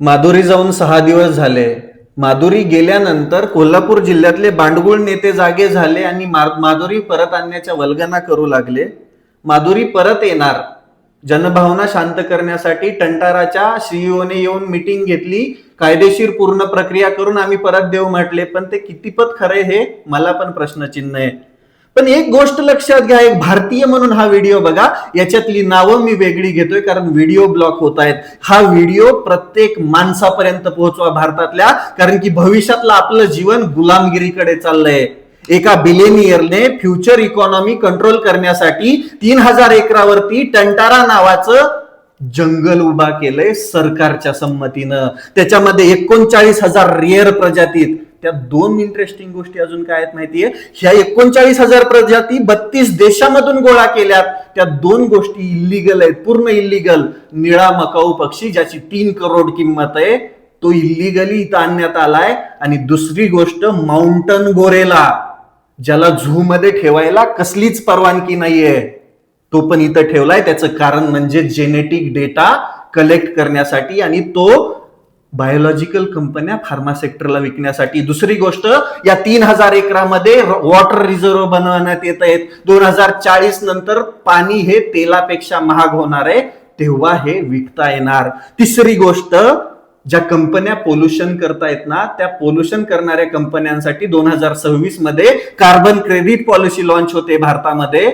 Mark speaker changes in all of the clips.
Speaker 1: माधुरी जाऊन सहा दिवस झाले. माधुरी गेल्यानंतर कोल्हापूर जिल्ह्यातले बांडगुळ नेते जागे झाले आणि माधुरी परत आणण्याच्या वल्गना करू लागले. माधुरी परत येणार. जनभावना शांत करण्यासाठी टंटाराच्या सीईओने येऊन मिटिंग घेतली. कायदेशीर पूर्ण प्रक्रिया करून आम्ही परत देऊ म्हटले पण ते कितीपत खरे हे मला पण प्रश्नचिन्ह आहे. पण एक गोष्ट लक्षात घ्या एक भारतीय म्हणून हा व्हिडिओ बघा याच्यातली नावं मी वेगळी घेतोय कारण व्हिडिओ ब्लॉक होत आहेत. हा व्हिडिओ प्रत्येक माणसापर्यंत पोहोचवा भारतातल्या कारण की भविष्यातलं आपलं जीवन गुलामगिरीकडे चाललंय. एका बिलेनियरने फ्युचर इकॉनॉमी कंट्रोल करण्यासाठी तीन हजार एकरावरती टंटारा नावाचं जंगल उभा केलंय सरकारच्या संमतीनं. त्याच्यामध्ये एकोणचाळीस हजार रेअर प्रजातीत. त्या दोन इंटरेस्टिंग गोष्टी अजून काय आहेत माहितीये? ह्या एकोणचाळीस हजार प्रजाती बत्तीस देशामधून गोळा केल्यात. त्या दोन गोष्टी इल्लीगल आहेत. पूर्ण इल्लीगल निळा मकाऊ पक्षी ज्याची तीन करोड किंमत आहे तो इल्लीगली इथं आणण्यात आलाय. आणि दुसरी गोष्ट माउंटन गोरेला ज्याला झू मध्ये ठेवायला कसलीच परवानगी नाहीये. तो पण इथं ठेवलाय. त्याचं कारण म्हणजे जेनेटिक डेटा कलेक्ट करण्यासाठी आणि तो बायोलॉजिकल कंपन्या फार्मा सेक्टरला विकण्यासाठी. दुसरी गोष्ट या तीन हजार एकरामध्ये वॉटर रिझर्व बनवण्यात येत आहेत. दोन हजार चाळीस नंतर पाणी हे तेलापेक्षा महाग होणार आहे तेव्हा हे विकता येणार. तिसरी गोष्ट ज्या कंपन्या पोल्युशन करतायत ना त्या पोल्युशन करणाऱ्या कंपन्यांसाठी दोन हजार सव्वीसमध्ये कार्बन क्रेडिट पॉलिसी लॉन्च होते भारतामध्ये.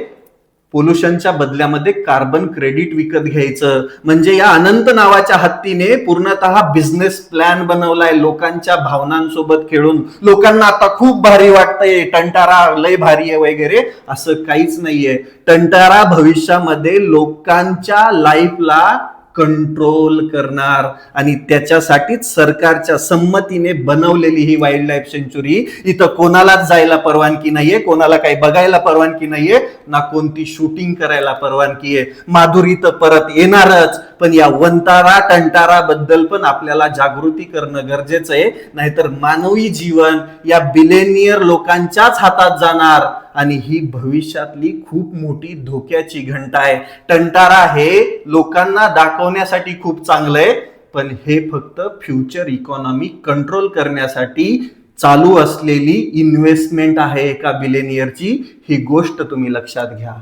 Speaker 1: पोल्युशनच्या बदल्यामध्ये कार्बन क्रेडिट विकत घ्यायचं. म्हणजे या अनंत नावाच्या हत्तीने पूर्णतः बिझनेस प्लॅन बनवलाय लोकांच्या भावनांसोबत खेळून. लोकांना आता खूप भारी वाटतंय टंटारा लय भारी आहे वगैरे असं काहीच नाहीये. टंटारा भविष्यामध्ये लोकांच्या लाईफला कंट्रोल करणार. आणि त्याच्यासाठीच सरकारच्या संमतीने बनवलेली ही वाईल्ड लाईफ सेंच्युरी इथं कोणालाच जायला परवानगी नाहीये कोणाला काही बघायला परवानगी नाहीये ना कोणती शूटिंग करायला परवानगी आहे. माधुरी तर परत येणारच पण या वंतारा टंटारा बद्दल पण आपल्याला जागृती करणं गरजेचं आहे. नाहीतर मानवी जीवन या बिलेनियर लोकांच्याच हातात जाणार. आणि ही भविष्यातली खूप मोठी धोक्याची घंटा आहे. टंटारा हे लोकांना दाखवण्यासाठी खूप चांगलं आहे पण हे फक्त फ्युचर इकॉनॉमी कंट्रोल करण्यासाठी चालू असलेली इन्व्हेस्टमेंट आहे एका बिलेनियरची ही गोष्ट तुम्ही लक्षात घ्या.